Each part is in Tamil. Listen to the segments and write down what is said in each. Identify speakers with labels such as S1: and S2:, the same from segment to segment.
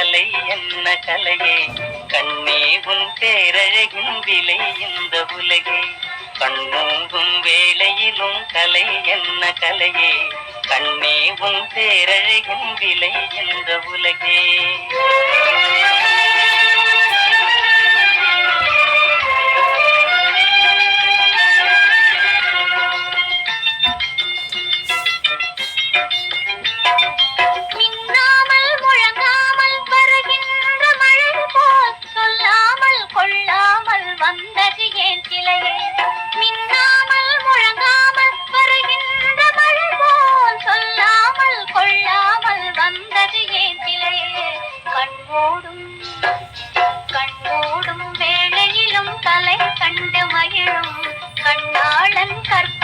S1: கலையே? கண்ணே உன் பேரழகின் விலை இந்த உலகே. கண்ணூங்கும் வேலையிலும் கலை என்ன கலையே? கண்ணே உன் பேரழகின் விலை இந்த உலகே.
S2: ஓடும் கண்மூடும் வேளையிலும் தலை கண்டு மகிழும் கண்ணாளன் கற்பனையின்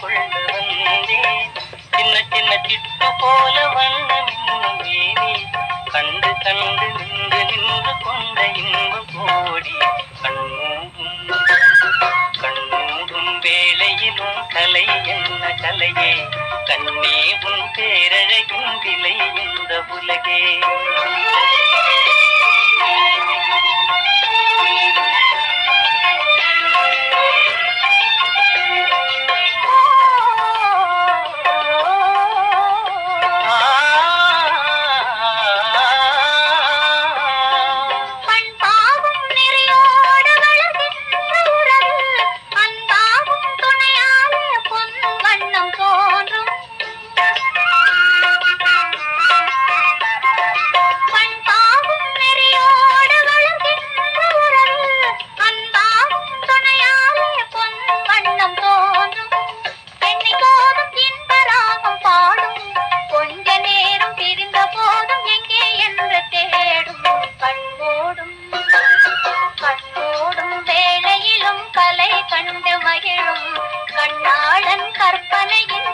S1: கொள்ள வந்தே சின்ன சின்ன சிட்டு போல வண்ணம் இன்னும் கண்டு கண்டு நின்று நின்று கொண்ட இன்பம் கோடி கண்ணூடும் கண்ணூடும் வேளையிலும் கலை என்ன கலையே கண்ணே உன் பேரழகின் விலை இந்த உலகே நிலையிலும் கலை கண்டு மகிழும் கண்ணாளன் கற்பனையின்